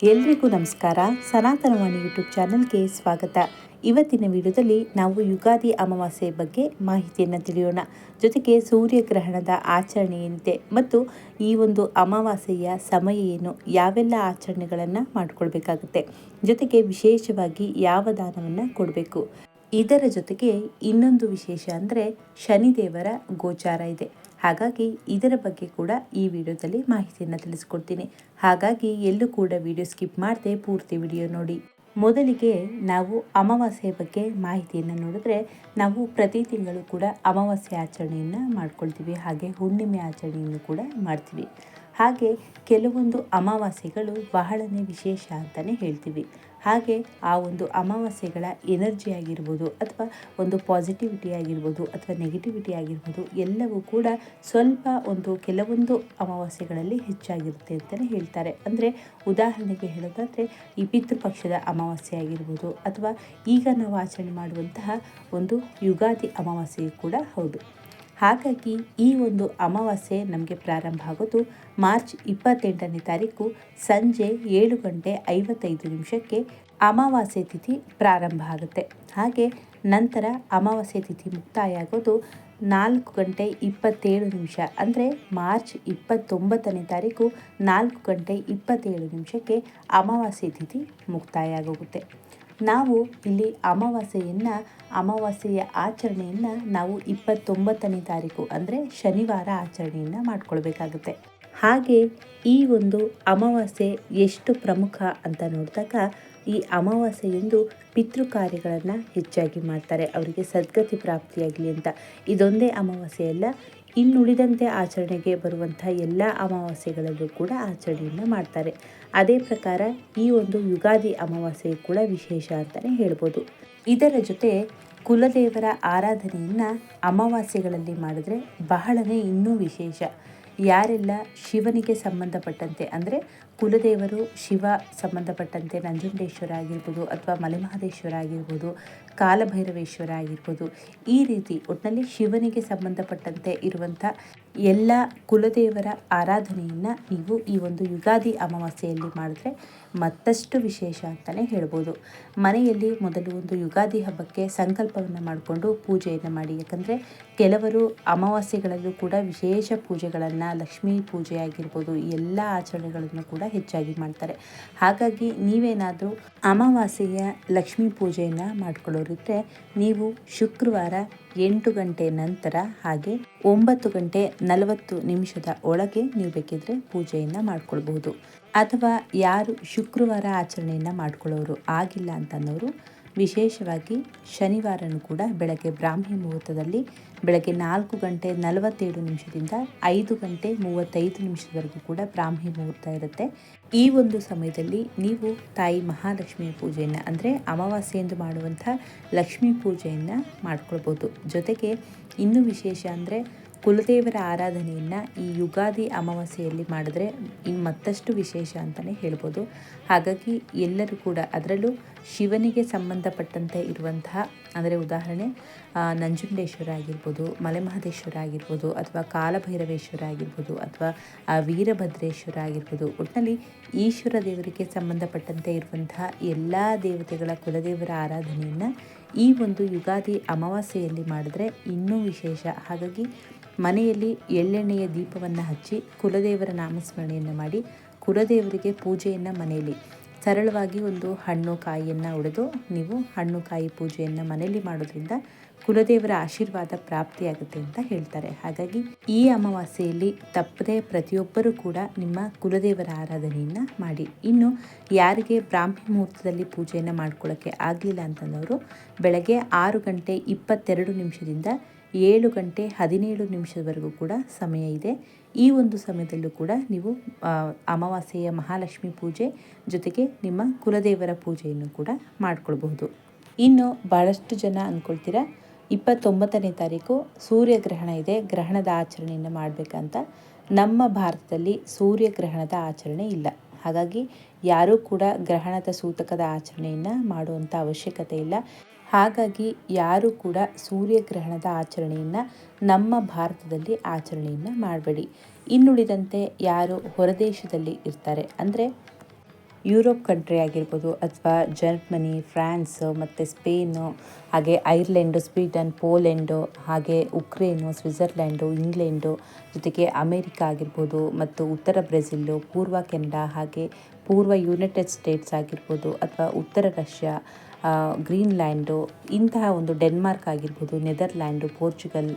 ಎಲ್ರಿಗೂ ನಮಸ್ಕಾರ. ಸನಾತನವಾಣಿ ಯೂಟ್ಯೂಬ್ ಚಾನಲ್ಗೆ ಸ್ವಾಗತ. ಇವತ್ತಿನ ವಿಡಿಯೋದಲ್ಲಿ ನಾವು ಯುಗಾದಿ ಅಮಾವಾಸ್ಯೆ ಬಗ್ಗೆ ಮಾಹಿತಿಯನ್ನು ತಿಳಿಯೋಣ. ಜೊತೆಗೆ ಸೂರ್ಯಗ್ರಹಣದ ಆಚರಣೆ ಏನಿದೆ ಮತ್ತು ಈ ಒಂದು ಅಮಾವಾಸ್ಯೆಯ ಸಮಯ ಏನು, ಯಾವೆಲ್ಲ ಆಚರಣೆಗಳನ್ನು ಮಾಡಿಕೊಳ್ಬೇಕಾಗುತ್ತೆ. ಜೊತೆಗೆ ವಿಶೇಷವಾಗಿ ಯಾವ ದಾನವನ್ನು ಕೊಡಬೇಕು. ಇದರ ಜೊತೆಗೆ ಇನ್ನೊಂದು ವಿಶೇಷ ಅಂದರೆ ಶನಿದೇವರ ಗೋಚಾರ ಇದೆ. ಹಾಗಾಗಿ ಇದರ ಬಗ್ಗೆ ಕೂಡ ಈ ವಿಡಿಯೋದಲ್ಲಿ ಮಾಹಿತಿಯನ್ನು ತಿಳಿಸ್ಕೊಡ್ತೀನಿ. ಹಾಗಾಗಿ ಎಲ್ಲೂ ಕೂಡ ವಿಡಿಯೋ ಸ್ಕಿಪ್ ಮಾಡದೆ ಪೂರ್ತಿ ವಿಡಿಯೋ ನೋಡಿ. ಮೊದಲಿಗೆ ನಾವು ಅಮಾವಾಸ್ಯೆ ಬಗ್ಗೆ ಮಾಹಿತಿಯನ್ನು ನೋಡಿದ್ರೆ ನಾವು ಪ್ರತಿ ತಿಂಗಳು ಕೂಡ ಅಮಾವಾಸ್ಯೆ ಆಚರಣೆಯನ್ನು ಮಾಡ್ಕೊಳ್ತೀವಿ. ಹಾಗೆ ಹುಣ್ಣಿಮೆ ಆಚರಣೆಯನ್ನು ಕೂಡ ಮಾಡ್ತೀವಿ. ಹಾಗೆ ಕೆಲವೊಂದು ಅಮಾವಾಸ್ಯೆಗಳು ಬಹಳನೇ ವಿಶೇಷ ಅಂತಲೇ ಹೇಳ್ತೀವಿ. ಹಾಗೆ ಆ ಒಂದು ಅಮಾವಾಸ್ಯೆಗಳ ಎನರ್ಜಿ ಆಗಿರ್ಬೋದು ಅಥವಾ ಒಂದು ಪಾಸಿಟಿವಿಟಿ ಆಗಿರ್ಬೋದು ಅಥವಾ ನೆಗೆಟಿವಿಟಿ ಆಗಿರ್ಬೋದು ಎಲ್ಲವೂ ಕೂಡ ಸ್ವಲ್ಪ ಒಂದು ಕೆಲವೊಂದು ಅಮಾವಾಸ್ಯೆಗಳಲ್ಲಿ ಹೆಚ್ಚಾಗಿರುತ್ತೆ ಅಂತಲೇ ಹೇಳ್ತಾರೆ. ಅಂದರೆ ಉದಾಹರಣೆಗೆ ಹೇಳೋದಾದರೆ ಈ ಪಿತೃಪಕ್ಷದ ಅಮಾವಾಸ್ಯೆ ಆಗಿರ್ಬೋದು ಅಥವಾ ಈಗ ನಾವು ಆಚರಣೆ ಮಾಡುವಂತಹ ಒಂದು ಯುಗಾದಿ ಅಮಾವಾಸ್ಯೆ ಕೂಡ ಹೌದು. ಹಾಗಾಗಿ ಈ ಒಂದು ಅಮಾವಾಸ್ಯೆ ನಮಗೆ ಪ್ರಾರಂಭ ಆಗೋದು ಮಾರ್ಚ್ ಇಪ್ಪತ್ತೆಂಟನೇ ತಾರೀಕು ಸಂಜೆ ಏಳು ಗಂಟೆ ಐವತ್ತೈದು ನಿಮಿಷಕ್ಕೆ ಅಮಾವಾಸ್ಯೆ ತಿಥಿ ಪ್ರಾರಂಭ ಆಗುತ್ತೆ. ಹಾಗೆ ನಂತರ ಅಮಾವಾಸ್ಯೆ ತಿಥಿ ಮುಕ್ತಾಯ ಆಗೋದು ನಾಲ್ಕು ಗಂಟೆ ಇಪ್ಪತ್ತೇಳು ನಿಮಿಷ. ಅಂದರೆ ಮಾರ್ಚ್ ಇಪ್ಪತ್ತೊಂಬತ್ತನೇ ತಾರೀಕು ನಾಲ್ಕು ಗಂಟೆ ಇಪ್ಪತ್ತೇಳು ನಿಮಿಷಕ್ಕೆ ಅಮಾವಾಸ್ಯೆ ತಿಥಿ ಮುಕ್ತಾಯ ಆಗೋಗುತ್ತೆ. ನಾವು ಇಲ್ಲಿ ಅಮಾವಾಸ್ಯೆಯನ್ನು, ಅಮಾವಾಸ್ಯೆಯ ಆಚರಣೆಯನ್ನು ನಾವು ಇಪ್ಪತ್ತೊಂಬತ್ತನೇ ತಾರೀಕು, ಅಂದರೆ ಶನಿವಾರ ಆಚರಣೆಯನ್ನು ಮಾಡ್ಕೊಳ್ಬೇಕಾಗುತ್ತೆ. ಹಾಗೆ ಈ ಒಂದು ಅಮಾವಾಸ್ಯೆ ಎಷ್ಟು ಪ್ರಮುಖ ಅಂತ ನೋಡಿದಾಗ, ಈ ಅಮಾವಾಸ್ಯೆಯೆಂದು ಪಿತೃ ಕಾರ್ಯಗಳನ್ನು ಹೆಚ್ಚಾಗಿ ಮಾಡ್ತಾರೆ. ಅವರಿಗೆ ಸದ್ಗತಿ ಪ್ರಾಪ್ತಿಯಾಗಲಿ ಅಂತ. ಇದೊಂದೇ ಅಮಾವಾಸ್ಯೆ ಅಲ್ಲ ಇನ್ನುಳಿದಂತೆ ಆಚರಣೆಗೆ ಬರುವಂಥ ಎಲ್ಲ ಅಮಾವಾಸ್ಯೆಗಳಲ್ಲೂ ಕೂಡ ಆಚರಣೆಯನ್ನು ಮಾಡ್ತಾರೆ. ಅದೇ ಪ್ರಕಾರ ಈ ಒಂದು ಯುಗಾದಿ ಅಮಾವಾಸ್ಯೆ ಕೂಡ ವಿಶೇಷ ಅಂತಲೇ ಹೇಳ್ಬೋದು. ಇದರ ಜೊತೆ ಕುಲದೇವರ ಆರಾಧನೆಯನ್ನು ಅಮಾವಾಸ್ಯೆಗಳಲ್ಲಿ ಮಾಡಿದ್ರೆ ಬಹಳನೇ ಇನ್ನೂ ವಿಶೇಷ. ಯಾರೆಲ್ಲ ಶಿವನಿಗೆ ಸಂಬಂಧಪಟ್ಟಂತೆ ಅಂದರೆ ಕುಲದೇವರು ಶಿವ ಸಂಬಂಧಪಟ್ಟಂತೆ ನಂಜುಂಡೇಶ್ವರ ಆಗಿರ್ಬೋದು ಅಥವಾ ಮಲೆಮಹದೇಶ್ವರ ಆಗಿರ್ಬೋದು ಕಾಲಭೈರವೇಶ್ವರ ಆಗಿರ್ಬೋದು. ಈ ರೀತಿ ಒಟ್ಟಿನಲ್ಲಿ ಶಿವನಿಗೆ ಸಂಬಂಧಪಟ್ಟಂತೆ ಇರುವಂಥ ಎಲ್ಲ ಕುಲದೇವರ ಆರಾಧನೆಯನ್ನು ನೀವು ಈ ಒಂದು ಯುಗಾದಿ ಅಮಾವಾಸ್ಯೆಯಲ್ಲಿ ಮಾಡಿದ್ರೆ ಮತ್ತಷ್ಟು ವಿಶೇಷ ಅಂತಲೇ ಹೇಳ್ಬೋದು. ಮನೆಯಲ್ಲಿ ಮೊದಲು ಒಂದು ಯುಗಾದಿ ಹಬ್ಬಕ್ಕೆ ಸಂಕಲ್ಪವನ್ನು ಮಾಡಿಕೊಂಡು ಪೂಜೆಯನ್ನು ಮಾಡಿ. ಯಾಕಂದರೆ ಕೆಲವರು ಅಮಾವಾಸ್ಯೆಗಳಲ್ಲೂ ಕೂಡ ವಿಶೇಷ ಪೂಜೆಗಳನ್ನು, ಲಕ್ಷ್ಮೀ ಪೂಜೆ ಆಗಿರ್ಬೋದು ಎಲ್ಲ ಆಚರಣೆಗಳನ್ನು ಕೂಡ ಹೆಚ್ಚಾಗಿ ಮಾಡ್ತಾರೆ. ಹಾಗಾಗಿ ನೀವೇನಾದರೂ ಅಮಾವಾಸ್ಯೆಯ ಲಕ್ಷ್ಮೀ ಪೂಜೆಯನ್ನು ಮಾಡ್ಕೊಳ್ಳೋರಿದ್ರೆ ನೀವು ಶುಕ್ರವಾರ ಎಂಟು ಗಂಟೆ ನಂತರ ಹಾಗೆ ಒಂಬತ್ತು ಗಂಟೆ ನಲವತ್ತು ನಿಮಿಷದ ಒಳಗೆ ನೀವು ಬೇಕಿದ್ರೆ ಪೂಜೆಯನ್ನು ಮಾಡ್ಕೊಳ್ಬಹುದು. ಅಥವಾ ಯಾರು ಶುಕ್ರವಾರ ಆಚರಣೆಯನ್ನು ಮಾಡ್ಕೊಳ್ಳೋರು ಆಗಿಲ್ಲ ಅಂತನ್ನೋರು ವಿಶೇಷವಾಗಿ ಶನಿವಾರನೂ ಕೂಡ ಬೆಳಗ್ಗೆ ಬ್ರಾಹ್ಮಿ ಮುಹೂರ್ತದಲ್ಲಿ ಬೆಳಗ್ಗೆ ನಾಲ್ಕು ಗಂಟೆ ನಲವತ್ತೇಳು ನಿಮಿಷದಿಂದ ಐದು ಗಂಟೆ ಮೂವತ್ತೈದು ನಿಮಿಷದವರೆಗೂ ಕೂಡ ಬ್ರಾಹ್ಮಿ ಮುಹೂರ್ತ ಇರುತ್ತೆ. ಈ ಒಂದು ಸಮಯದಲ್ಲಿ ನೀವು ತಾಯಿ ಮಹಾಲಕ್ಷ್ಮಿಯ ಪೂಜೆಯನ್ನು ಅಂದರೆ ಅಮಾವಾಸ್ಯೆಯೆಂದು ಮಾಡುವಂಥ ಲಕ್ಷ್ಮೀ ಪೂಜೆಯನ್ನು ಮಾಡ್ಕೊಳ್ಬೋದು. ಜೊತೆಗೆ ಇನ್ನೂ ವಿಶೇಷ ಅಂದರೆ ಕುಲದೇವರ ಆರಾಧನೆಯನ್ನು ಈ ಯುಗಾದಿ ಅಮಾವಾಸ್ಯೆಯಲ್ಲಿ ಮಾಡಿದ್ರೆ ಇನ್ನು ಮತ್ತಷ್ಟು ವಿಶೇಷ ಅಂತಲೇ ಹೇಳ್ಬೋದು. ಹಾಗಾಗಿ ಎಲ್ಲರೂ ಕೂಡ ಅದರಲ್ಲೂ ಶಿವನಿಗೆ ಸಂಬಂಧಪಟ್ಟಂತೆ ಇರುವಂತಹ, ಅಂದರೆ ಉದಾಹರಣೆ ನಂಜುಂಡೇಶ್ವರ ಆಗಿರ್ಬೋದು, ಮಲೆಮಹದೇಶ್ವರ ಆಗಿರ್ಬೋದು, ಅಥವಾ ಕಾಲಭೈರವೇಶ್ವರ ಆಗಿರ್ಬೋದು, ಅಥವಾ ವೀರಭದ್ರೇಶ್ವರ ಆಗಿರ್ಬೋದು ಒಟ್ಟಿನಲ್ಲಿ ಈಶ್ವರ ದೇವರಿಗೆ ಸಂಬಂಧಪಟ್ಟಂತೆ ಇರುವಂತಹ ಎಲ್ಲ ದೇವತೆಗಳ ಕುಲದೇವರ ಆರಾಧನೆಯನ್ನು ಈ ಒಂದು ಯುಗಾದಿ ಅಮಾವಾಸ್ಯೆಯಲ್ಲಿ ಮಾಡಿದ್ರೆ ಇನ್ನೂ ವಿಶೇಷ. ಹಾಗಾಗಿ ಮನೆಯಲ್ಲಿ ಎಳ್ಳೆಣ್ಣೆಯ ದೀಪವನ್ನು ಹಚ್ಚಿ ಕುಲದೇವರ ನಾಮಸ್ಮರಣೆಯನ್ನು ಮಾಡಿ ಕುಲದೇವರಿಗೆ ಪೂಜೆಯನ್ನು ಮನೆಯಲ್ಲಿ. ಸರಳವಾಗಿ ಒಂದು ಹಣ್ಣು ಕಾಯಿಯನ್ನು ಒಡೆದು ನೀವು ಹಣ್ಣು ಕಾಯಿ ಪೂಜೆಯನ್ನು ಮನೆಯಲ್ಲಿ ಮಾಡೋದ್ರಿಂದ ಕುಲದೇವರ ಆಶೀರ್ವಾದ ಪ್ರಾಪ್ತಿಯಾಗುತ್ತೆ ಅಂತ ಹೇಳ್ತಾರೆ. ಹಾಗಾಗಿ ಈ ಅಮಾವಾಸ್ಯೆಯಲ್ಲಿ ತಪ್ಪದೇ ಪ್ರತಿಯೊಬ್ಬರೂ ಕೂಡ ನಿಮ್ಮ ಕುಲದೇವರ ಆರಾಧನೆಯನ್ನು ಮಾಡಿ. ಇನ್ನು ಯಾರಿಗೆ ಬ್ರಾಹ್ಮಿ ಮುಹೂರ್ತದಲ್ಲಿ ಪೂಜೆಯನ್ನು ಮಾಡ್ಕೊಳ್ಳೋಕ್ಕೆ ಆಗಲಿಲ್ಲ ಅಂತಂದವರು ಬೆಳಗ್ಗೆ ಆರು ಗಂಟೆ ಇಪ್ಪತ್ತೆರಡು ನಿಮಿಷದಿಂದ ಏಳು ಗಂಟೆ ಹದಿನೇಳು ನಿಮಿಷದವರೆಗೂ ಕೂಡ ಸಮಯ ಇದೆ. ಈ ಒಂದು ಸಮಯದಲ್ಲೂ ಕೂಡ ನೀವು ಅಮಾವಾಸ್ಯೆಯ ಮಹಾಲಕ್ಷ್ಮಿ ಪೂಜೆ ಜೊತೆಗೆ ನಿಮ್ಮ ಕುಲದೇವರ ಪೂಜೆಯನ್ನು ಕೂಡ ಮಾಡಿಕೊಳ್ಬಹುದು. ಇನ್ನು ಭಾಳಷ್ಟು ಜನ ಅಂದ್ಕೊಳ್ತೀರಾ ಇಪ್ಪತ್ತೊಂಬತ್ತನೇ ತಾರೀಕು ಸೂರ್ಯಗ್ರಹಣ ಇದೆ. ಗ್ರಹಣದ ಆಚರಣೆಯನ್ನು ಮಾಡಬೇಕಂತ ನಮ್ಮ ಭಾರತದಲ್ಲಿ ಸೂರ್ಯಗ್ರಹಣದ ಆಚರಣೆ ಇಲ್ಲ. ಹಾಗಾಗಿ ಯಾರೂ ಕೂಡ ಗ್ರಹಣದ ಸೂತಕದ ಆಚರಣೆಯನ್ನು ಮಾಡುವಂಥ ಅವಶ್ಯಕತೆ ಇಲ್ಲ. ಹಾಗಾಗಿ ಯಾರು ಕೂಡ ಸೂರ್ಯಗ್ರಹಣದ ಆಚರಣೆಯನ್ನು ನಮ್ಮ ಭಾರತದಲ್ಲಿ ಆಚರಣೆಯನ್ನು ಮಾಡಬೇಡಿ. ಇನ್ನುಳಿದಂತೆ ಯಾರು ಹೊರದೇಶದಲ್ಲಿ ಇರ್ತಾರೆ, ಅಂದರೆ ಯುರೋಪ್ ಕಂಟ್ರಿ ಆಗಿರ್ಬೋದು ಅಥವಾ ಜರ್ಮನಿ, ಫ್ರಾನ್ಸ್ ಮತ್ತು ಸ್ಪೇನು, ಹಾಗೆ ಐರ್ಲೆಂಡು, ಸ್ವೀಡನ್, ಪೋಲೆಂಡು, ಹಾಗೆ ಉಕ್ರೇನು ಸ್ವಿಟ್ಜರ್ಲ್ಯಾಂಡು ಇಂಗ್ಲೆಂಡು, ಜೊತೆಗೆ ಅಮೇರಿಕಾ ಆಗಿರ್ಬೋದು ಮತ್ತು ಉತ್ತರ ಬ್ರೆಜಿಲ್ಲು, ಪೂರ್ವ ಕೆನಡಾ, ಹಾಗೆ ಪೂರ್ವ ಯುನೈಟೆಡ್ ಸ್ಟೇಟ್ಸ್ ಆಗಿರ್ಬೋದು ಅಥವಾ ಉತ್ತರ ರಷ್ಯಾ ಗ್ರೀನ್ಲ್ಯಾಂಡು, ಇಂತಹ ಒಂದು ಡೆನ್ಮಾರ್ಕ್ ಆಗಿರ್ಬೋದು, ನೆದರ್ಲ್ಯಾಂಡು, ಪೋರ್ಚುಗಲ್,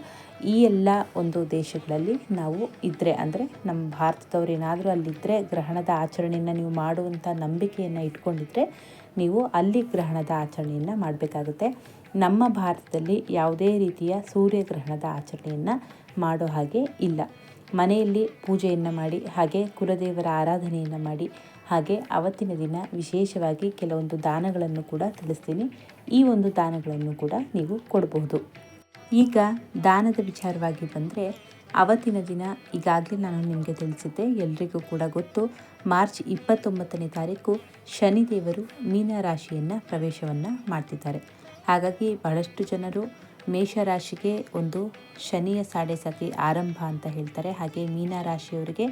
ಈ ಎಲ್ಲ ಒಂದು ದೇಶಗಳಲ್ಲಿ ನಾವು ಇದ್ದರೆ ಅಂದರೆ ನಮ್ಮ ಭಾರತದವ್ರು ಏನಾದರೂ ಅಲ್ಲಿದ್ದರೆ ಗ್ರಹಣದ ಆಚರಣೆಯನ್ನು ನೀವು ಮಾಡುವಂಥ ನಂಬಿಕೆಯನ್ನು ಇಟ್ಕೊಂಡಿದ್ರೆ ನೀವು ಅಲ್ಲಿ ಗ್ರಹಣದ ಆಚರಣೆಯನ್ನು ಮಾಡಬೇಕಾಗುತ್ತೆ. ನಮ್ಮ ಭಾರತದಲ್ಲಿ ಯಾವುದೇ ರೀತಿಯ ಸೂರ್ಯಗ್ರಹಣದ ಆಚರಣೆಯನ್ನು ಮಾಡೋ ಹಾಗೆ ಇಲ್ಲ. ಮನೆಯಲ್ಲಿ ಪೂಜೆಯನ್ನು ಮಾಡಿ, ಹಾಗೆ ಕುಲದೇವರ ಆರಾಧನೆಯನ್ನು ಮಾಡಿ ಹಾಗೆ ಅವತ್ತಿನ ದಿನ ವಿಶೇಷವಾಗಿ ಕೆಲವೊಂದು ದಾನಗಳನ್ನು ಕೂಡ ತಿಳಿಸ್ತೀನಿ. ಈ ಒಂದು ದಾನಗಳನ್ನು ಕೂಡ ನೀವು ಕೊಡಬಹುದು. ಈಗ ದಾನದ ವಿಚಾರವಾಗಿ ಬಂದರೆ ಅವತ್ತಿನ ದಿನ ಈಗಾಗಲೇ ನಾನು ನಿಮಗೆ ತಿಳಿಸಿದ್ದೆ, ಎಲ್ರಿಗೂ ಕೂಡ ಗೊತ್ತು. ಮಾರ್ಚ್ ಇಪ್ಪತ್ತೊಂಬತ್ತನೇ ತಾರೀಕು ಶನಿದೇವರು ಮೀನರಾಶಿಯನ್ನು ಪ್ರವೇಶವನ್ನು ಮಾಡ್ತಿದ್ದಾರೆ. ಹಾಗಾಗಿ ಬಹಳಷ್ಟು ಜನರು ಮೇಷರಾಶಿಗೆ ಒಂದು ಶನಿಯ ಸಾಡೆ ಸತಿ ಆರಂಭ ಅಂತ ಹೇಳ್ತಾರೆ. ಹಾಗೆ ಮೀನರಾಶಿಯವರಿಗೆ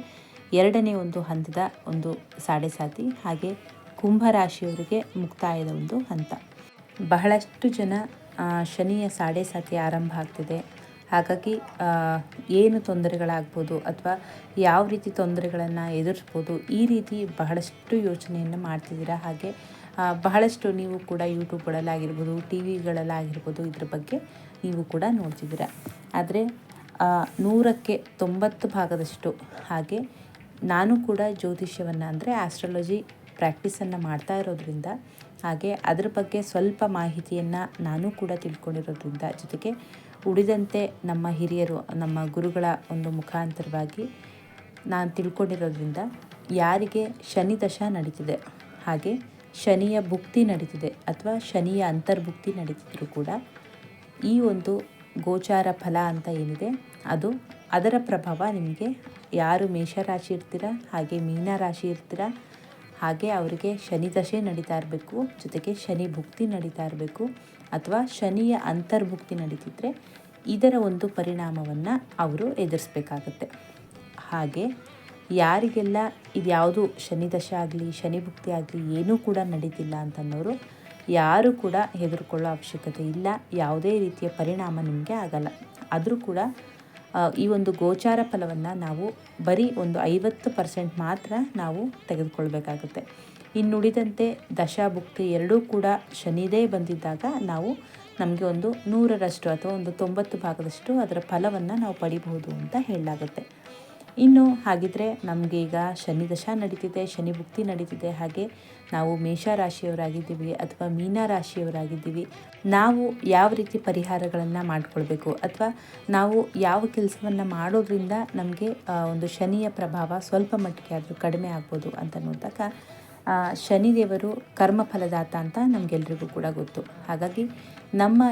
ಎರಡನೇ ಒಂದು ಹಂತದ ಒಂದು ಸಾಡೆ ಸಾತಿ, ಹಾಗೆ ಕುಂಭರಾಶಿಯವರಿಗೆ ಮುಕ್ತಾಯದ ಒಂದು ಹಂತ. ಬಹಳಷ್ಟು ಜನ ಶನಿಯ ಸಾಡೆ ಸಾತಿ ಆರಂಭ ಆಗ್ತಿದೆ. ಹಾಗಾಗಿ ಏನು ತೊಂದರೆಗಳಾಗ್ಬೋದು ಅಥವಾ ಯಾವ ರೀತಿ ತೊಂದರೆಗಳನ್ನು ಎದುರಿಸ್ಬೋದು, ಈ ರೀತಿ ಬಹಳಷ್ಟು ಯೋಚನೆಯನ್ನು ಮಾಡ್ತಿದ್ದೀರಾ? ಹಾಗೆ ಬಹಳಷ್ಟು ನೀವು ಕೂಡ ಯೂಟ್ಯೂಬ್ಗಳಲ್ಲಾಗಿರ್ಬೋದು ಟಿ ವಿಗಳಲ್ಲಾಗಿರ್ಬೋದು ಇದ್ರ ಬಗ್ಗೆ ನೀವು ಕೂಡ ನೋಡ್ತಿದ್ದೀರಾ. ಆದರೆ ನೂರಕ್ಕೆ ತೊಂಬತ್ತು ಭಾಗದಷ್ಟು ಹಾಗೆ ನಾನು ಕೂಡ ಜ್ಯೋತಿಷ್ಯವನ್ನು ಅಂದರೆ ಆಸ್ಟ್ರಾಲಜಿ ಪ್ರಾಕ್ಟೀಸನ್ನು ಮಾಡ್ತಾ ಇರೋದ್ರಿಂದ, ಹಾಗೆ ಅದ್ರ ಬಗ್ಗೆ ಸ್ವಲ್ಪ ಮಾಹಿತಿಯನ್ನು ನಾನು ಕೂಡ ತಿಳ್ಕೊಂಡಿರೋದ್ರಿಂದ ಜೊತೆಗೆ ಉಳಿದಂತೆ ನಮ್ಮ ಹಿರಿಯರು, ನಮ್ಮ ಗುರುಗಳ ಒಂದು ಮುಖಾಂತರವಾಗಿ ನಾನು ತಿಳ್ಕೊಂಡಿರೋದ್ರಿಂದ ಯಾರಿಗೆ ಶನಿ ದಶ ನಡೀತಿದೆ, ಹಾಗೆ ಶನಿಯ ಭುಕ್ತಿ ನಡೀತಿದೆ ಅಥವಾ ಶನಿಯ ಅಂತರ್ಭುಕ್ತಿ ನಡೀತಿದ್ರು ಕೂಡ ಈ ಒಂದು ಗೋಚಾರ ಫಲ ಅಂತ ಏನಿದೆ ಅದು ಅದರ ಪ್ರಭಾವ ನಿಮಗೆ ಯಾರು ಮೇಷರಾಶಿ ಇರ್ತೀರ, ಹಾಗೆ ಮೀನ ರಾಶಿ ಇರ್ತೀರ, ಹಾಗೆ ಅವರಿಗೆ ಶನಿ ದಶೆ ನಡೀತಾ ಇರಬೇಕು, ಜೊತೆಗೆ ಶನಿ ಭುಕ್ತಿ ನಡೀತಾ ಇರಬೇಕು, ಅಥವಾ ಶನಿಯ ಅಂತರ್ಭುಕ್ತಿ ನಡೀತಿದ್ರೆ ಇದರ ಒಂದು ಪರಿಣಾಮವನ್ನು ಅವರು ಎದುರಿಸ್ಬೇಕಾಗತ್ತೆ. ಹಾಗೆ ಯಾರಿಗೆಲ್ಲ ಇದ್ಯಾವುದು ಶನಿ ದಶೆ ಆಗಲಿ, ಶನಿ ಭುಕ್ತಿ ಆಗಲಿ ಏನೂ ಕೂಡ ನಡೀತಿಲ್ಲ ಅಂತನ್ನೋರು ಯಾರೂ ಕೂಡ ಹೆದರ್ಕೊಳ್ಳೋ ಅವಶ್ಯಕತೆ ಇಲ್ಲ, ಯಾವುದೇ ರೀತಿಯ ಪರಿಣಾಮ ನಿಮಗೆ ಆಗಲ್ಲ. ಆದರೂ ಕೂಡ ಈ ಒಂದು ಗೋಚಾರ ಫಲವನ್ನು ನಾವು ಬರೀ ಒಂದು ಐವತ್ತು ಪರ್ಸೆಂಟ್ ಮಾತ್ರ ನಾವು ತೆಗೆದುಕೊಳ್ಬೇಕಾಗುತ್ತೆ. ಇನ್ನುಳಿದಂತೆ ದಶಾಭುಕ್ತಿ ಎರಡೂ ಕೂಡ ಶನಿದೇ ಬಂದಿದ್ದಾಗ ನಾವು ನಮಗೆ ಒಂದು ನೂರರಷ್ಟು ಅಥವಾ ಒಂದು ತೊಂಬತ್ತು ಭಾಗದಷ್ಟು ಅದರ ಫಲವನ್ನು ನಾವು ಪಡಿಬಹುದು ಅಂತ ಹೇಳಲಾಗುತ್ತೆ. ಇನ್ನು ಹಾಗಿದ್ರೆ ನಮಗೆ ಈಗ ಶನಿ ದಶಾ ನಡೀತಿದೆ, ಶನಿ ಭುಕ್ತಿ ನಡೀತಿದೆ. ಹಾಗೆ ನಾವು ಮೇಷ ರಾಶಿಯವರಾಗಿದ್ದೀವಿ ಅಥವಾ ಮೀನ ರಾಶಿಯವರಾಗಿದ್ದೀವಿ. ನಾವು ಯಾವ ರೀತಿ ಪರಿಹಾರಗಳನ್ನು ಮಾಡಿಕೊಳ್ಬೇಕು? ಅಥವಾ ನಾವು ಯಾವ ಕೆಲಸವನ್ನು ಮಾಡೋದ್ರಿಂದ ನಮಗೆ ಒಂದು ಶನಿಯ ಪ್ರಭಾವ ಸ್ವಲ್ಪ ಮಟ್ಟಿಗೆ ಆದರೂ ಕಡಿಮೆ ಆಗ್ಬೋದು ಅಂತ ನೋಡಿದಾಗ ಶನಿದೇವರು ಕರ್ಮಫಲದಾತ ಅಂತ ನಮಗೆಲ್ರಿಗೂ ಕೂಡ ಗೊತ್ತು. ಹಾಗಾಗಿ ನಮ್ಮ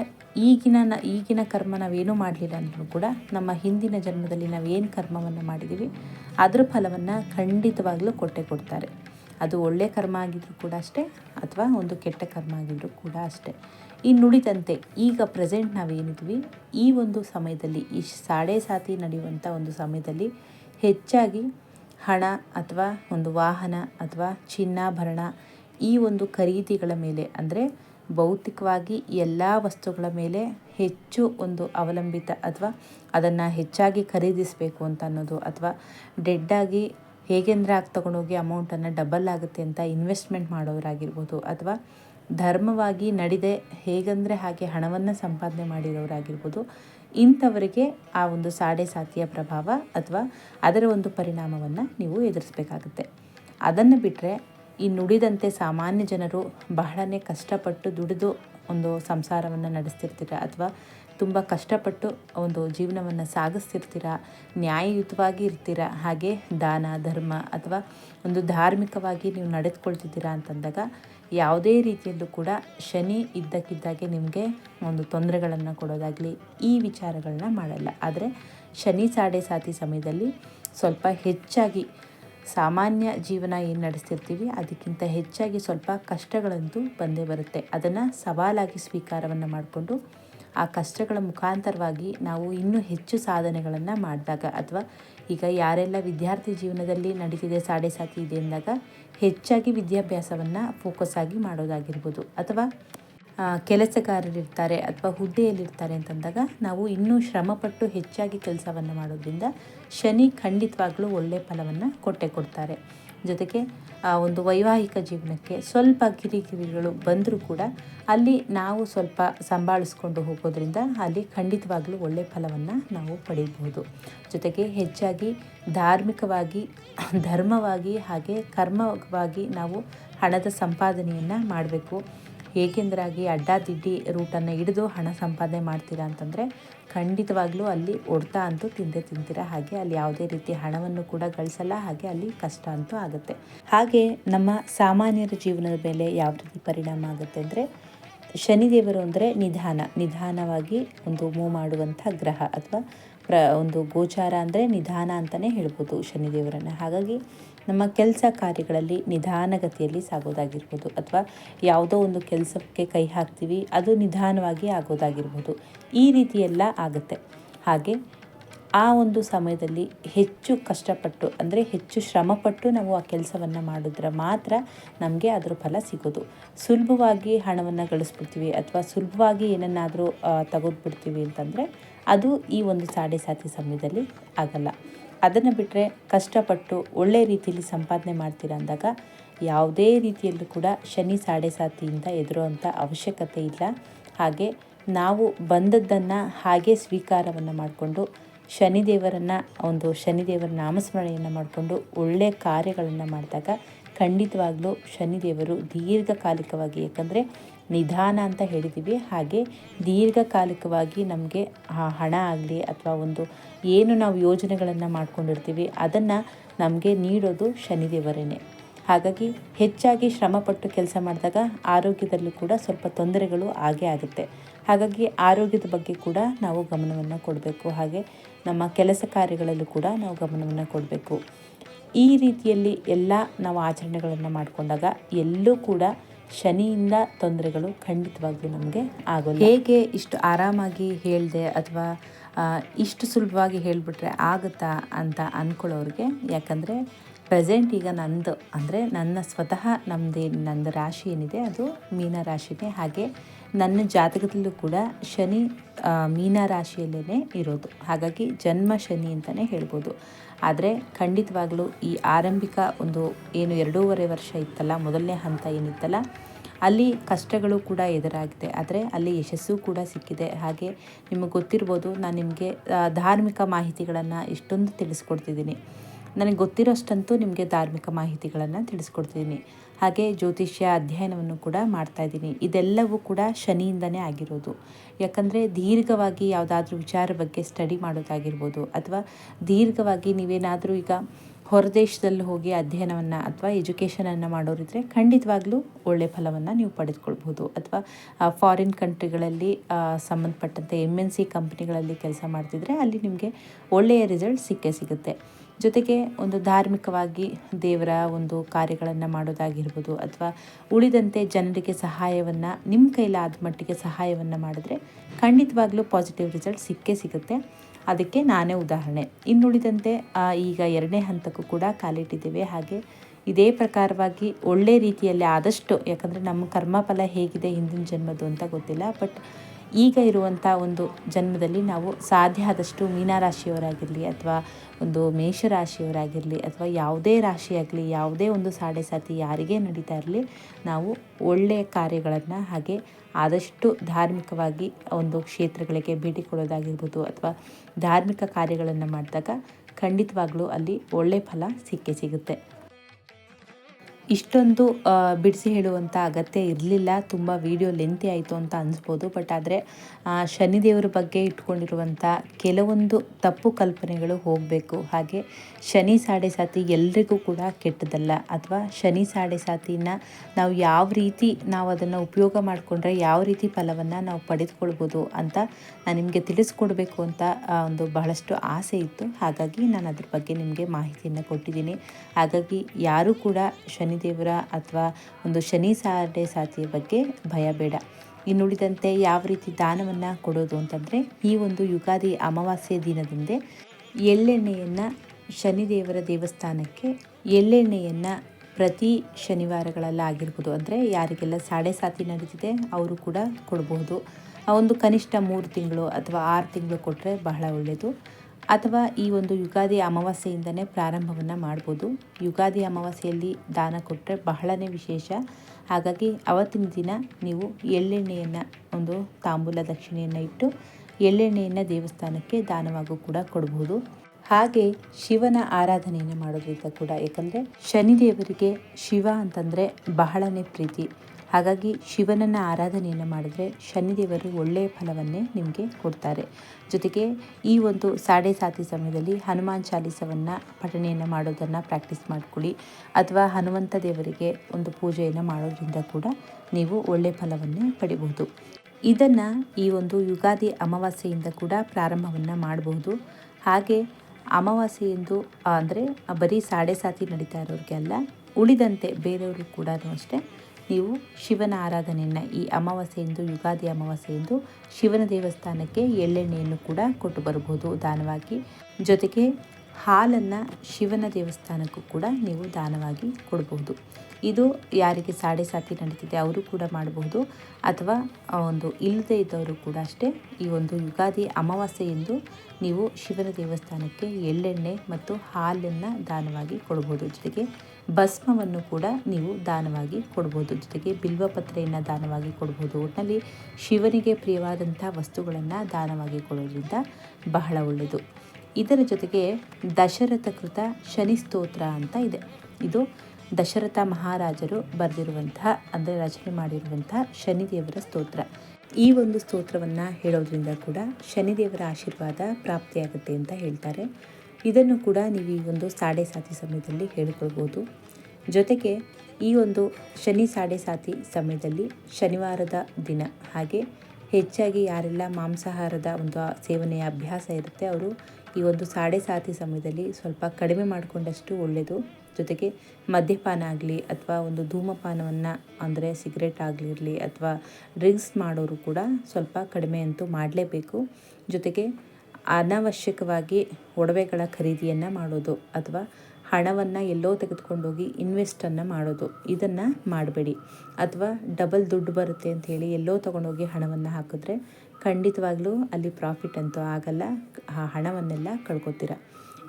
ಈಗಿನ ಈಗಿನ ಕರ್ಮ ನಾವೇನು ಮಾಡಲಿಲ್ಲ ಅಂದರೂ ಕೂಡ ನಮ್ಮ ಹಿಂದಿನ ಜನ್ಮದಲ್ಲಿ ನಾವು ಏನು ಕರ್ಮವನ್ನು ಮಾಡಿದ್ದೀವಿ ಅದರ ಫಲವನ್ನು ಖಂಡಿತವಾಗಲೂ ಕೊಟ್ಟೆ ಕೊಡ್ತಾರೆ. ಅದು ಒಳ್ಳೆಯ ಕರ್ಮ ಆಗಿದ್ರೂ ಕೂಡ ಅಷ್ಟೇ, ಅಥವಾ ಒಂದು ಕೆಟ್ಟ ಕರ್ಮ ಆಗಿದ್ರೂ ಕೂಡ ಅಷ್ಟೇ. ಈ ನುಡಿದಂತೆ ಈಗ ಪ್ರೆಸೆಂಟ್ ನಾವೇನಿದ್ವಿ, ಈ ಒಂದು ಸಮಯದಲ್ಲಿ, ಈ ಸಾಡೆ ಸಾತಿ ನಡೆಯುವಂಥ ಒಂದು ಸಮಯದಲ್ಲಿ ಹೆಚ್ಚಾಗಿ ಹಣ ಅಥವಾ ಒಂದು ವಾಹನ ಅಥವಾ ಚಿನ್ನಾಭರಣ ಈ ಒಂದು ಖರೀದಿಗಳ ಮೇಲೆ ಅಂದರೆ ಭೌತಿಕವಾಗಿ ಎಲ್ಲ ವಸ್ತುಗಳ ಮೇಲೆ ಹೆಚ್ಚು ಒಂದು ಅವಲಂಬಿತ ಅಥವಾ ಅದನ್ನು ಹೆಚ್ಚಾಗಿ ಖರೀದಿಸಬೇಕು ಅಂತ ಅನ್ನೋದು ಅಥವಾ ಡೆಡ್ಡಾಗಿ ಹೇಗೆಂದರೆ ಆಗಿ ತೊಗೊಂಡೋಗಿ ಅಮೌಂಟನ್ನು ಡಬಲ್ ಆಗುತ್ತೆ ಅಂತ ಇನ್ವೆಸ್ಟ್ಮೆಂಟ್ ಮಾಡೋರಾಗಿರ್ಬೋದು ಅಥವಾ ಧರ್ಮವಾಗಿ ನಡೆದೇ ಹೇಗೆಂದರೆ ಹಾಗೆ ಹಣವನ್ನು ಸಂಪಾದನೆ ಮಾಡಿರೋರಾಗಿರ್ಬೋದು ಇಂಥವರಿಗೆ ಆ ಒಂದು ಸಾಡೆ ಸಾತಿಯ ಪ್ರಭಾವ ಅಥವಾ ಅದರ ಒಂದು ಪರಿಣಾಮವನ್ನು ನೀವು ಎದುರಿಸಬೇಕಾಗುತ್ತೆ. ಅದನ್ನು ಬಿಟ್ಟರೆ ಈ ನುಡಿದಂತೆ ಸಾಮಾನ್ಯ ಜನರು ಬಹಳನೇ ಕಷ್ಟಪಟ್ಟು ದುಡಿದು ಒಂದು ಸಂಸಾರವನ್ನು ನಡೆಸ್ತಿರ್ತೀರ ಅಥವಾ ತುಂಬ ಕಷ್ಟಪಟ್ಟು ಒಂದು ಜೀವನವನ್ನು ಸಾಗಿಸ್ತಿರ್ತೀರ, ನ್ಯಾಯಯುತವಾಗಿ ಇರ್ತೀರ, ಹಾಗೆ ದಾನ, ಧರ್ಮ ಅಥವಾ ಒಂದು ಧಾರ್ಮಿಕವಾಗಿ ನೀವು ನಡೆದುಕೊಳ್ತಿದ್ದೀರಾ ಅಂತಂದಾಗ ಯಾವುದೇ ರೀತಿಯಲ್ಲೂ ಕೂಡ ಶನಿ ಇದ್ದಕ್ಕಿದ್ದಾಗೆ ನಿಮಗೆ ಒಂದು ತೊಂದರೆಗಳನ್ನು ಕೊಡೋದಾಗಲಿ ಈ ವಿಚಾರಗಳನ್ನ ಮಾಡಲ್ಲ. ಆದರೆ ಶನಿ, ಸಾಡೆ, ಸಾತಿ ಸಮಯದಲ್ಲಿ ಸ್ವಲ್ಪ ಹೆಚ್ಚಾಗಿ ಸಾಮಾನ್ಯ ಜೀವನ ಏನು ನಡೆಸ್ತಿರ್ತೀವಿ, ಅದಕ್ಕಿಂತ ಹೆಚ್ಚಾಗಿ ಸ್ವಲ್ಪ ಕಷ್ಟಗಳಂತೂ ಬಂದೇ ಬರುತ್ತೆ. ಅದನ್ನು ಸವಾಲಾಗಿ ಸ್ವೀಕಾರವನ್ನು ಮಾಡಿಕೊಂಡು, ಆ ಕಷ್ಟಗಳ ಮುಖಾಂತರವಾಗಿ ನಾವು ಇನ್ನೂ ಹೆಚ್ಚು ಸಾಧನೆಗಳನ್ನು ಮಾಡಿದಾಗ, ಅಥವಾ ಈಗ ಯಾರೆಲ್ಲ ವಿದ್ಯಾರ್ಥಿ ಜೀವನದಲ್ಲಿ ನಡೀತಿದೆ, ಸಾಡೆ ಸಾತಿ ಇದೆ ಅಂದಾಗ, ಹೆಚ್ಚಾಗಿ ವಿದ್ಯಾಭ್ಯಾಸವನ್ನು ಫೋಕಸ್ ಆಗಿ ಮಾಡೋದಾಗಿರ್ಬೋದು. ಅಥವಾ ಕೆಲಸಗಾರರಿರ್ತಾರೆ ಅಥವಾ ಹುದ್ದೆಯಲ್ಲಿರ್ತಾರೆ ಅಂತಂದಾಗ ನಾವು ಇನ್ನೂ ಶ್ರಮಪಟ್ಟು ಹೆಚ್ಚಾಗಿ ಕೆಲಸವನ್ನು ಮಾಡೋದ್ರಿಂದ ಶನಿ ಖಂಡಿತವಾಗ್ಲೂ ಒಳ್ಳೆಯ ಫಲವನ್ನು ಕೊಟ್ಟೆ ಕೊಡ್ತಾರೆ. ಜೊತೆಗೆ, ಆ, ಒಂದು ವೈವಾಹಿಕ ಜೀವನಕ್ಕೆ ಸ್ವಲ್ಪ ಕಿರಿಕಿರಿಗಳು ಬಂದರೂ ಕೂಡ ಅಲ್ಲಿ ನಾವು ಸ್ವಲ್ಪ ಸಂಭಾಳಿಸ್ಕೊಂಡು ಹೋಗೋದ್ರಿಂದ ಅಲ್ಲಿ ಖಂಡಿತವಾಗ್ಲೂ ಒಳ್ಳೆಯ ಫಲವನ್ನು ನಾವು ಪಡೆಯಬಹುದು ಜೊತೆಗೆ ಹೆಚ್ಚಾಗಿ ಧಾರ್ಮಿಕವಾಗಿ, ಧರ್ಮವಾಗಿ ಹಾಗೆ ಕರ್ಮವಾಗಿ ನಾವು ಹಣದ ಸಂಪಾದನೆಯನ್ನು ಮಾಡಬೇಕು. ಹೇಗೆಂದರಾಗಿ ಅಡ್ಡಾದಿಡ್ಡಿ ರೂಟನ್ನು ಹಿಡಿದು ಹಣ ಸಂಪಾದನೆ ಮಾಡ್ತೀರಾ ಅಂತಂದರೆ ಖಂಡಿತವಾಗ್ಲೂ ಅಲ್ಲಿ ಒಡ್ತಾ ಅಂತೂ ತಿಂದೇ ತಿಂತೀರ. ಹಾಗೆ ಅಲ್ಲಿ ಯಾವುದೇ ರೀತಿ ಹಣವನ್ನು ಕೂಡ ಗಳಿಸಲ್ಲ, ಹಾಗೆ ಅಲ್ಲಿ ಕಷ್ಟ ಅಂತೂ ಆಗುತ್ತೆ. ಹಾಗೆ ನಮ್ಮ ಸಾಮಾನ್ಯರ ಜೀವನದ ಮೇಲೆ ಯಾವ ರೀತಿ ಪರಿಣಾಮ ಆಗುತ್ತೆ ಅಂದರೆ ಶನಿದೇವರು ಅಂದರೆ ನಿಧಾನ. ನಿಧಾನವಾಗಿ ಒಂದು ಮೂವ್ ಮಾಡುವಂಥ ಗ್ರಹ ಅಥವಾ ಪ್ರ ಒಂದು ಗೋಚಾರ ಅಂದರೆ ನಿಧಾನ ಅಂತಲೇ ಹೇಳ್ಬೋದು ಶನಿದೇವರನ್ನು. ಹಾಗಾಗಿ ನಮ್ಮ ಕೆಲಸ ಕಾರ್ಯಗಳಲ್ಲಿ ನಿಧಾನಗತಿಯಲ್ಲಿ ಸಾಗೋದಾಗಿರ್ಬೋದು ಅಥವಾ ಯಾವುದೋ ಒಂದು ಕೆಲಸಕ್ಕೆ ಕೈ ಹಾಕ್ತೀವಿ, ಅದು ನಿಧಾನವಾಗಿ ಆಗೋದಾಗಿರ್ಬೋದು. ಈ ರೀತಿಯೆಲ್ಲ ಆಗುತ್ತೆ. ಹಾಗೆ ಆ ಒಂದು ಸಮಯದಲ್ಲಿ ಹೆಚ್ಚು ಕಷ್ಟಪಟ್ಟು ಅಂದರೆ ಹೆಚ್ಚು ಶ್ರಮಪಟ್ಟು ನಾವು ಆ ಕೆಲಸವನ್ನು ಮಾಡಿದ್ರೆ ಮಾತ್ರ ನಮಗೆ ಅದರ ಫಲ ಸಿಗೋದು. ಸುಲಭವಾಗಿ ಹಣವನ್ನು ಗಳಿಸ್ಬಿಡ್ತೀವಿ ಅಥವಾ ಸುಲಭವಾಗಿ ಏನನ್ನಾದರೂ ತೆಗೆದುಬಿಡ್ತೀವಿ ಅಂತಂದರೆ ಅದು ಈ ಒಂದು ಸಾಡೆ ಸಾತಿ ಸಮಯದಲ್ಲಿ ಆಗಲ್ಲ. ಅದನ್ನು ಬಿಟ್ಟರೆ ಕಷ್ಟಪಟ್ಟು ಒಳ್ಳೆ ರೀತಿಯಲ್ಲಿ ಸಂಪಾದನೆ ಮಾಡ್ತೀರಾ ಅಂದಾಗ ಯಾವುದೇ ರೀತಿಯಲ್ಲೂ ಕೂಡ ಶನಿ ಸಾಡೆ ಸಾತಿಯಿಂದ ಎದುರುವಂಥ ಅವಶ್ಯಕತೆ ಇಲ್ಲ. ಹಾಗೆ ನಾವು ಬಂದದ್ದನ್ನು ಹಾಗೆ ಸ್ವೀಕಾರವನ್ನು ಮಾಡಿಕೊಂಡು ಶನಿದೇವರನ್ನು, ಒಂದು ಶನಿದೇವರ ನಾಮಸ್ಮರಣೆಯನ್ನು ಮಾಡಿಕೊಂಡು ಒಳ್ಳೆಯ ಕಾರ್ಯಗಳನ್ನು ಮಾಡಿದಾಗ ಖಂಡಿತವಾಗ್ಲೂ ಶನಿದೇವರು ದೀರ್ಘಕಾಲಿಕವಾಗಿ, ಯಾಕಂದರೆ ನಿಧಾನ ಅಂತ ಹೇಳಿದ್ದೀವಿ ಹಾಗೆ ದೀರ್ಘಕಾಲಿಕವಾಗಿ ನಮಗೆ ಹಣ ಆಗಲಿ ಅಥವಾ ಒಂದು ಏನು ನಾವು ಯೋಜನೆಗಳನ್ನು ಮಾಡ್ಕೊಂಡಿರ್ತೀವಿ, ಅದನ್ನು ನಮಗೆ ನೀಡೋದು ಶನಿದೇವರೇನೆ. ಹಾಗಾಗಿ ಹೆಚ್ಚಾಗಿ ಶ್ರಮಪಟ್ಟು ಕೆಲಸ ಮಾಡಿದಾಗ ಆರೋಗ್ಯದಲ್ಲೂ ಕೂಡ ಸ್ವಲ್ಪ ತೊಂದರೆಗಳು ಆಗೇ ಆಗುತ್ತೆ. ಹಾಗಾಗಿ ಆರೋಗ್ಯದ ಬಗ್ಗೆ ಕೂಡ ನಾವು ಗಮನವನ್ನು ಕೊಡಬೇಕು. ಹಾಗೆ ನಮ್ಮ ಕೆಲಸ ಕಾರ್ಯಗಳಲ್ಲೂ ಕೂಡ ನಾವು ಗಮನವನ್ನು ಕೊಡಬೇಕು. ಈ ರೀತಿಯಲ್ಲಿ ಎಲ್ಲ ನಾವು ಆಚರಣೆಗಳನ್ನು ಮಾಡಿಕೊಂಡಾಗ ಎಲ್ಲೂ ಕೂಡ ಶನಿಯಿಂದ ತೊಂದರೆಗಳು ಖಂಡಿತವಾಗಿಯೂ ನಮಗೆ ಆಗೋಲ್ಲ. ಹೇಗೆ ಇಷ್ಟು ಆರಾಮಾಗಿ ಹೇಳಿದೆ ಅಥವಾ ಇಷ್ಟು ಸುಲಭವಾಗಿ ಹೇಳಿಬಿಟ್ರೆ ಆಗುತ್ತಾ ಅಂತ ಅಂದ್ಕೊಳ್ಳೋರಿಗೆ ಯಾಕಂದರೆ ಪ್ರೆಸೆಂಟ್ ಈಗ ನಂದು, ಅಂದರೆ ನನ್ನ ಸ್ವತಃ ನಮ್ಮದೇ ನಂದು ರಾಶಿ ಏನಿದೆ ಅದು ಮೀನ ರಾಶಿನೇ. ಹಾಗೆ ನನ್ನ ಜಾತಕದಲ್ಲೂ ಕೂಡ ಶನಿ ಮೀನ ರಾಶಿಯಲ್ಲೇ ಇರೋದು. ಹಾಗಾಗಿ ಜನ್ಮ ಶನಿ ಅಂತಲೇ ಹೇಳ್ಬೋದು. ಆದರೆ ಖಂಡಿತವಾಗಲೂ ಈ ಆರಂಭಿಕ ಒಂದು ಏನು ಎರಡೂವರೆ ವರ್ಷ ಇತ್ತಲ್ಲ, ಮೊದಲನೇ ಹಂತ ಏನಿತ್ತಲ್ಲ, ಅಲ್ಲಿ ಕಷ್ಟಗಳು ಕೂಡ ಎದುರಾಗಿದೆ. ಆದರೆ ಅಲ್ಲಿ ಯಶಸ್ಸು ಕೂಡ ಸಿಕ್ಕಿದೆ. ಹಾಗೆ ನಿಮಗೆ ಗೊತ್ತಿರ್ಬೋದು, ನಾನು ನಿಮಗೆ ಧಾರ್ಮಿಕ ಮಾಹಿತಿಗಳನ್ನು ಇಷ್ಟೊಂದು ತಿಳಿಸ್ಕೊಡ್ತಿದ್ದೀನಿ. ನನಗೆ ಗೊತ್ತಿರೋಷ್ಟಂತೂ ನಿಮಗೆ ಧಾರ್ಮಿಕ ಮಾಹಿತಿಗಳನ್ನು ತಿಳಿಸ್ಕೊಡ್ತಿದ್ದೀನಿ. ಹಾಗೆ ಜ್ಯೋತಿಷ್ಯ ಅಧ್ಯಯನವನ್ನು ಕೂಡ ಮಾಡ್ತಾ ಇದ್ದೀನಿ. ಇದೆಲ್ಲವೂ ಕೂಡ ಶನಿಯಿಂದನೇ ಆಗಿರೋದು. ಯಾಕಂದರೆ ದೀರ್ಘವಾಗಿ ಯಾವುದಾದ್ರೂ ವಿಚಾರ ಬಗ್ಗೆ ಸ್ಟಡಿ ಮಾಡೋದಾಗಿರ್ಬೋದು ಅಥವಾ ದೀರ್ಘವಾಗಿ ನೀವೇನಾದರೂ ಈಗ ಹೊರದೇಶದಲ್ಲಿ ಹೋಗಿ ಅಧ್ಯಯನವನ್ನು ಅಥವಾ ಎಜುಕೇಷನನ್ನು ಮಾಡೋರಿದ್ರೆ ಖಂಡಿತವಾಗ್ಲೂ ಒಳ್ಳೆಯ ಫಲವನ್ನು ನೀವು ಪಡೆದುಕೊಳ್ಬೋದು ಅಥವಾ ಫಾರಿನ್ ಕಂಟ್ರಿಗಳಲ್ಲಿ ಸಂಬಂಧಪಟ್ಟಂತೆ ಎಂ ಎನ್ ಸಿ ಕಂಪ್ನಿಗಳಲ್ಲಿ ಕೆಲಸ ಮಾಡ್ತಿದ್ರೆ ಅಲ್ಲಿ ನಿಮಗೆ ಒಳ್ಳೆಯ ರಿಸಲ್ಟ್ ಸಿಕ್ಕೇ ಸಿಗುತ್ತೆ. ಜೊತೆಗೆ ಒಂದು ಧಾರ್ಮಿಕವಾಗಿ ದೇವರ ಒಂದು ಕಾರ್ಯಗಳನ್ನು ಮಾಡೋದಾಗಿರ್ಬೋದು, ಅಥವಾ ಉಳಿದಂತೆ ಜನರಿಗೆ ಸಹಾಯವನ್ನು ನಿಮ್ಮ ಕೈಲಾದ ಮಟ್ಟಿಗೆ ಸಹಾಯವನ್ನು ಮಾಡಿದ್ರೆ ಖಂಡಿತವಾಗ್ಲೂ ಪಾಸಿಟಿವ್ ರಿಸಲ್ಟ್ ಸಿಕ್ಕೇ ಸಿಗುತ್ತೆ. ಅದಕ್ಕೆ ನಾನೇ ಉದಾಹರಣೆ. ಇನ್ನುಳಿದಂತೆ ಈಗ ಎರಡನೇ ಹಂತಕ್ಕೂ ಕೂಡ ಕಾಲಿಟ್ಟಿದ್ದೇವೆ. ಹಾಗೆ ಇದೇ ಪ್ರಕಾರವಾಗಿ ಒಳ್ಳೆ ರೀತಿಯಲ್ಲಿ ಆದಷ್ಟು, ಯಾಕಂದರೆ ನಮ್ಮ ಕರ್ಮಫಲ ಹೇಗಿದೆ ಹಿಂದಿನ ಜನ್ಮದ್ದು ಅಂತ ಗೊತ್ತಿಲ್ಲ, ಬಟ್ ಈಗ ಇರುವಂಥ ಒಂದು ಜನ್ಮದಲ್ಲಿ ನಾವು ಸಾಧ್ಯ ಆದಷ್ಟು ಮೀನರಾಶಿಯವರಾಗಿರಲಿ ಅಥವಾ ಒಂದು ಮೇಷರಾಶಿಯವರಾಗಿರಲಿ ಅಥವಾ ಯಾವುದೇ ರಾಶಿಯಾಗಲಿ ಯಾವುದೇ ಒಂದು ಸಾಡೆ ಸಾತಿ ಯಾರಿಗೇ ನಡೀತಾ ಇರಲಿ, ನಾವು ಒಳ್ಳೆಯ ಕಾರ್ಯಗಳನ್ನು ಹಾಗೆ ಆದಷ್ಟು ಧಾರ್ಮಿಕವಾಗಿ ಒಂದು ಕ್ಷೇತ್ರಗಳಿಗೆ ಭೇಟಿ ಕೊಡೋದಾಗಿರ್ಬೋದು ಅಥವಾ ಧಾರ್ಮಿಕ ಕಾರ್ಯಗಳನ್ನು ಮಾಡಿದಾಗ ಖಂಡಿತವಾಗ್ಲೂ ಅಲ್ಲಿ ಒಳ್ಳೆಯ ಫಲ ಸಿಕ್ಕೇ ಸಿಗುತ್ತೆ. ಇಷ್ಟೊಂದು ಬಿಡಿಸಿ ಹೇಳುವಂಥ ಅಗತ್ಯ ಇರಲಿಲ್ಲ. ತುಂಬ ವಿಡಿಯೋ ಲೆಂತಿ ಆಯಿತು ಅಂತ ಅನ್ಸ್ಬೋದು. ಬಟ್ ಆದರೆ ಶನಿದೇವರ ಬಗ್ಗೆ ಇಟ್ಕೊಂಡಿರುವಂಥ ಕೆಲವೊಂದು ತಪ್ಪು ಕಲ್ಪನೆಗಳು ಹೋಗಬೇಕು. ಹಾಗೆ ಶನಿ ಸಾಡೆ ಸಾತಿ ಎಲ್ರಿಗೂ ಕೂಡ ಕೆಟ್ಟದಲ್ಲ ಅಥವಾ ಶನಿ ಸಾಡೆ ಸಾತಿನ ನಾವು ಯಾವ ರೀತಿ ನಾವು ಅದನ್ನು ಉಪಯೋಗ ಮಾಡಿಕೊಂಡ್ರೆ ಯಾವ ರೀತಿ ಫಲವನ್ನು ನಾವು ಪಡೆದುಕೊಳ್ಬೋದು ಅಂತ ನಾನು ನಿಮಗೆ ತಿಳಿಸ್ಕೊಡ್ಬೇಕು ಅಂತ ಒಂದು ಬಹಳಷ್ಟು ಆಸೆ ಇತ್ತು. ಹಾಗಾಗಿ ನಾನು ಅದ್ರ ಬಗ್ಗೆ ನಿಮಗೆ ಮಾಹಿತಿಯನ್ನು ಕೊಟ್ಟಿದ್ದೀನಿ. ಹಾಗಾಗಿ ಯಾರೂ ಕೂಡ ಶನಿ ಶನಿದೇವರ ಅಥವಾ ಒಂದು ಶನಿ ಸಾಡೆ ಸಾತಿಯ ಬಗ್ಗೆ ಭಯ ಬೇಡ. ಇನ್ನುಳಿದಂತೆ ಯಾವ ರೀತಿ ದಾನವನ್ನು ಕೊಡೋದು ಅಂತಂದರೆ, ಈ ಒಂದು ಯುಗಾದಿ ಅಮಾವಾಸ್ಯೆ ದಿನದಂದೇ ಎಳ್ಳೆಣ್ಣೆಯನ್ನು ಶನಿದೇವರ ದೇವಸ್ಥಾನಕ್ಕೆ ಎಳ್ಳೆಣ್ಣೆಯನ್ನು ಪ್ರತಿ ಶನಿವಾರಗಳಲ್ಲಾಗಿರ್ಬೋದು ಅಂದರೆ ಯಾರಿಗೆಲ್ಲ ಸಾಡೆ ಸಾತಿ ನಡೀತಿದೆ ಅವರು ಕೂಡ ಕೊಡಬಹುದು ಒಂದು ಕನಿಷ್ಠ ಮೂರು ತಿಂಗಳು ಅಥವಾ ಆರು ತಿಂಗಳು ಕೊಟ್ಟರೆ ಬಹಳ ಒಳ್ಳೆಯದು ಅಥವಾ ಈ ಒಂದು ಯುಗಾದಿ ಅಮಾವಾಸ್ಯೆಯಿಂದನೇ ಪ್ರಾರಂಭವನ್ನು ಮಾಡ್ಬೋದು. ಯುಗಾದಿ ಅಮಾವಾಸ್ಯೆಯಲ್ಲಿ ದಾನ ಕೊಟ್ಟರೆ ಬಹಳನೇ ವಿಶೇಷ. ಹಾಗಾಗಿ ಅವತ್ತಿನ ದಿನ ನೀವು ಎಳ್ಳೆಣ್ಣೆಯನ್ನು, ಒಂದು ತಾಂಬೂಲ ದಕ್ಷಿಣೆಯನ್ನು ಇಟ್ಟು ಎಳ್ಳೆಣ್ಣೆಯನ್ನು ದೇವಸ್ಥಾನಕ್ಕೆ ದಾನವಾಗೂ ಕೂಡ ಕೊಡಬಹುದು ಹಾಗೆ ಶಿವನ ಆರಾಧನೆಯನ್ನು ಮಾಡೋದ್ರಿಂದ ಕೂಡ ಯಾಕಂದರೆ ಶನಿದೇವರಿಗೆ ಶಿವ ಅಂತಂದರೆ ಬಹಳನೇ ಪ್ರೀತಿ. ಹಾಗಾಗಿ ಶಿವನನ್ನು ಆರಾಧನೆಯನ್ನು ಮಾಡಿದ್ರೆ ಶನಿದೇವರು ಒಳ್ಳೆಯ ಫಲವನ್ನೇ ನಿಮಗೆ ಕೊಡ್ತಾರೆ. ಜೊತೆಗೆ ಈ ಒಂದು ಸಾಡೆ ಸಾತಿ ಸಮಯದಲ್ಲಿ ಹನುಮಾನ್ ಚಾಲೀಸವನ್ನು ಪಠಣೆಯನ್ನು ಮಾಡೋದನ್ನು ಪ್ರಾಕ್ಟೀಸ್ ಮಾಡ್ಕೊಳ್ಳಿ. ಅಥವಾ ಹನುಮಂತ ದೇವರಿಗೆ ಒಂದು ಪೂಜೆಯನ್ನು ಮಾಡೋದ್ರಿಂದ ಕೂಡ ನೀವು ಒಳ್ಳೆಯ ಫಲವನ್ನೇ ಪಡಿಬಹುದು ಇದನ್ನು ಈ ಒಂದು ಯುಗಾದಿ ಅಮಾವಾಸ್ಯೆಯಿಂದ ಕೂಡ ಪ್ರಾರಂಭವನ್ನು ಮಾಡಬಹುದು ಹಾಗೆ ಅಮಾವಾಸ್ಯೆಯೆಂದು ಅಂದರೆ ಬರೀ ಸಾಡೆ ಸಾತಿ ನಡೀತಾ ಇರೋರಿಗೆಲ್ಲ ಉಳಿದಂತೆ ಬೇರೆಯವರು ಕೂಡ ಅಷ್ಟೇ ನೀವು ಶಿವನ ಆರಾಧನೆಯನ್ನು ಈ ಅಮಾವಾಸ್ಯೆಯೆಂದು ಯುಗಾದಿ ಅಮಾವಾಸ್ಯೆಯೆಂದು ಶಿವನ ದೇವಸ್ಥಾನಕ್ಕೆ ಎಳ್ಳೆಣ್ಣೆಯನ್ನು ಕೂಡ ಕೊಟ್ಟು ಬರ್ಬೋದು ದಾನವಾಗಿ. ಜೊತೆಗೆ ಹಾಲನ್ನು ಶಿವನ ದೇವಸ್ಥಾನಕ್ಕೂ ಕೂಡ ನೀವು ದಾನವಾಗಿ ಕೊಡಬಹುದು. ಇದು ಯಾರಿಗೆ ಸಾಡೆ ಸಾತಿ ನಡೀತಿದೆ ಅವರು ಕೂಡ ಮಾಡಬಹುದು. ಅಥವಾ ಒಂದು ಇಲ್ಲದೇ ಇದ್ದವರು ಕೂಡ ಅಷ್ಟೇ ಈ ಒಂದು ಯುಗಾದಿ ಅಮಾವಾಸ್ಯೆ ಎಂದು ನೀವು ಶಿವನ ದೇವಸ್ಥಾನಕ್ಕೆ ಎಳ್ಳೆಣ್ಣೆ ಮತ್ತು ಹಾಲನ್ನು ದಾನವಾಗಿ ಕೊಡಬಹುದು. ಜೊತೆಗೆ ಭಸ್ಮವನ್ನು ಕೂಡ ನೀವು ದಾನವಾಗಿ ಕೊಡ್ಬೋದು. ಜೊತೆಗೆ ಬಿಲ್ವಪತ್ರೆಯನ್ನು ದಾನವಾಗಿ ಕೊಡ್ಬೋದು. ಒಟ್ಟಿನಲ್ಲಿ ಶಿವನಿಗೆ ಪ್ರಿಯವಾದಂಥ ವಸ್ತುಗಳನ್ನು ದಾನವಾಗಿ ಕೊಡೋದ್ರಿಂದ ಬಹಳ ಒಳ್ಳೆಯದು. ಇದರ ಜೊತೆಗೆ ದಶರಥ ಕೃತ ಶನಿ ಸ್ತೋತ್ರ ಅಂತ ಇದೆ. ಇದು ದಶರಥ ಮಹಾರಾಜರು ಬರೆದಿರುವಂತಹ ಅಂದರೆ ರಚನೆ ಮಾಡಿರುವಂತಹ ಶನಿದೇವರ ಸ್ತೋತ್ರ. ಈ ಒಂದು ಸ್ತೋತ್ರವನ್ನು ಹೇಳೋದ್ರಿಂದ ಕೂಡ ಶನಿದೇವರ ಆಶೀರ್ವಾದ ಪ್ರಾಪ್ತಿಯಾಗುತ್ತೆ ಅಂತ ಹೇಳ್ತಾರೆ. ಇದನ್ನು ಕೂಡ ನೀವು ಈ ಒಂದು ಸಾಡೆ ಸಾತಿ ಸಮಯದಲ್ಲಿ ಹೇಳಿಕೊಳ್ಬೋದು. ಜೊತೆಗೆ ಈ ಒಂದು ಶನಿ ಸಾಡೆ ಸಾತಿ ಸಮಯದಲ್ಲಿ ಶನಿವಾರದ ದಿನ, ಹಾಗೆ ಹೆಚ್ಚಾಗಿ ಯಾರೆಲ್ಲ ಮಾಂಸಾಹಾರದ ಒಂದು ಸೇವನೆಯ ಅಭ್ಯಾಸ ಇರುತ್ತೆ, ಅವರು ಈ ಒಂದು ಸಾಡೆ ಸಾತಿ ಸಮಯದಲ್ಲಿ ಸ್ವಲ್ಪ ಕಡಿಮೆ ಮಾಡಿಕೊಂಡಷ್ಟು ಒಳ್ಳೆಯದು. ಜೊತೆಗೆ ಮದ್ಯಪಾನ ಆಗಲಿ ಅಥವಾ ಒಂದು ಧೂಮಪಾನವನ್ನು ಅಂದರೆ ಸಿಗರೇಟ್ ಆಗಲಿರಲಿ ಅಥವಾ ಡ್ರಿಂಕ್ಸ್ ಮಾಡೋರು ಕೂಡ ಸ್ವಲ್ಪ ಕಡಿಮೆ ಅಂತೂ ಮಾಡಲೇಬೇಕು. ಜೊತೆಗೆ ಅನಾವಶ್ಯಕವಾಗಿ ಒಡವೆಗಳ ಖರೀದಿಯನ್ನು ಮಾಡೋದು ಅಥವಾ ಹಣವನ್ನು ಎಲ್ಲೋ ತೆಗೆದುಕೊಂಡೋಗಿ ಇನ್ವೆಸ್ಟನ್ನು ಮಾಡೋದು. ಇದನ್ನು ಮಾಡಬೇಡಿ. ಅಥವಾ ಡಬಲ್ ದುಡ್ಡು ಬರುತ್ತೆ ಅಂತ ಹೇಳಿ ಎಲ್ಲೋ ತೊಗೊಂಡೋಗಿ ಹಣವನ್ನು ಹಾಕಿದ್ರೆ ಖಂಡಿತವಾಗ್ಲೂ ಅಲ್ಲಿ ಪ್ರಾಫಿಟ್ ಅಂತೂ ಆಗಲ್ಲ. ಆ ಹಣವನ್ನೆಲ್ಲ ಕಳ್ಕೊತೀರ.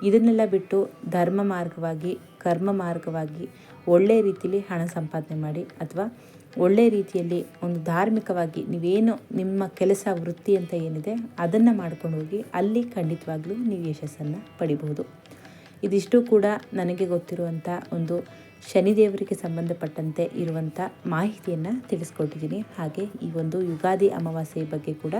ಇದನ್ನೆಲ್ಲ ಬಿಟ್ಟು ಧರ್ಮ ಮಾರ್ಗವಾಗಿ, ಕರ್ಮ ಮಾರ್ಗವಾಗಿ ಒಳ್ಳೆಯ ರೀತಿಯಲ್ಲಿ ಹಣ ಸಂಪಾದನೆ ಮಾಡಿ ಅಥವಾ ಒಳ್ಳೆ ರೀತಿಯಲ್ಲಿ ಒಂದು ಧಾರ್ಮಿಕವಾಗಿ ನೀವೇನು ನಿಮ್ಮ ಕೆಲಸ, ವೃತ್ತಿ ಅಂತ ಏನಿದೆ ಅದನ್ನು ಮಾಡ್ಕೊಂಡು ಹೋಗಿ ಅಲ್ಲಿ ಖಂಡಿತವಾಗ್ಲೂ ನೀವು ಯಶಸ್ಸನ್ನು ಪಡಿಬಹುದು. ಇದಿಷ್ಟು ಕೂಡ ನನಗೆ ಗೊತ್ತಿರುವಂಥ ಒಂದು ಶನಿದೇವರಿಗೆ ಸಂಬಂಧಪಟ್ಟಂತೆ ಇರುವಂಥ ಮಾಹಿತಿಯನ್ನು ತಿಳಿಸ್ಕೊಟ್ಟಿದ್ದೀನಿ. ಹಾಗೆ ಈ ಒಂದು ಯುಗಾದಿ ಅಮಾವಾಸ್ಯೆ ಬಗ್ಗೆ ಕೂಡ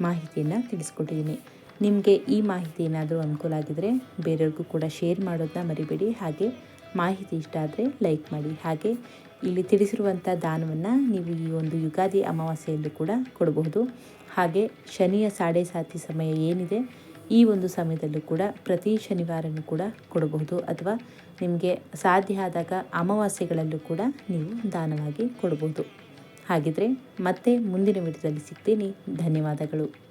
ಮಾಹಿತಿಯನ್ನು ತಿಳಿಸ್ಕೊಟ್ಟಿದ್ದೀನಿ. ನಿಮಗೆ ಈ ಮಾಹಿತಿ ಏನಾದರೂ ಅನುಕೂಲ ಆಗಿದ್ದರೆ ಬೇರೆಯವ್ರಿಗೂ ಕೂಡ ಶೇರ್ ಮಾಡೋದನ್ನ ಮರಿಬೇಡಿ. ಹಾಗೆ ಮಾಹಿತಿ ಇಷ್ಟ ಆದರೆ ಲೈಕ್ ಮಾಡಿ. ಹಾಗೆ ಇಲ್ಲಿ ತಿಳಿಸಿರುವಂಥ ದಾನವನ್ನು ನೀವು ಈ ಒಂದು ಯುಗಾದಿ ಅಮಾವಾಸ್ಯೆಯಲ್ಲೂ ಕೂಡ ಕೊಡಬಹುದು. ಹಾಗೆ ಶನಿಯ ಸಾಡೆ ಸಾತಿ ಸಮಯ ಏನಿದೆ ಈ ಒಂದು ಸಮಯದಲ್ಲೂ ಕೂಡ ಪ್ರತಿ ಶನಿವಾರನೂ ಕೂಡ ಕೊಡಬಹುದು. ಅಥವಾ ನಿಮಗೆ ಸಾಧ್ಯ ಆದಾಗ ಅಮಾವಾಸ್ಯೆಗಳಲ್ಲೂ ಕೂಡ ನೀವು ದಾನವಾಗಿ ಕೊಡಬಹುದು. ಹಾಗಿದ್ರೆ ಮತ್ತೆ ಮುಂದಿನ ವಿಡಿಯೋದಲ್ಲಿ ಸಿಗ್ತೀನಿ. ಧನ್ಯವಾದಗಳು.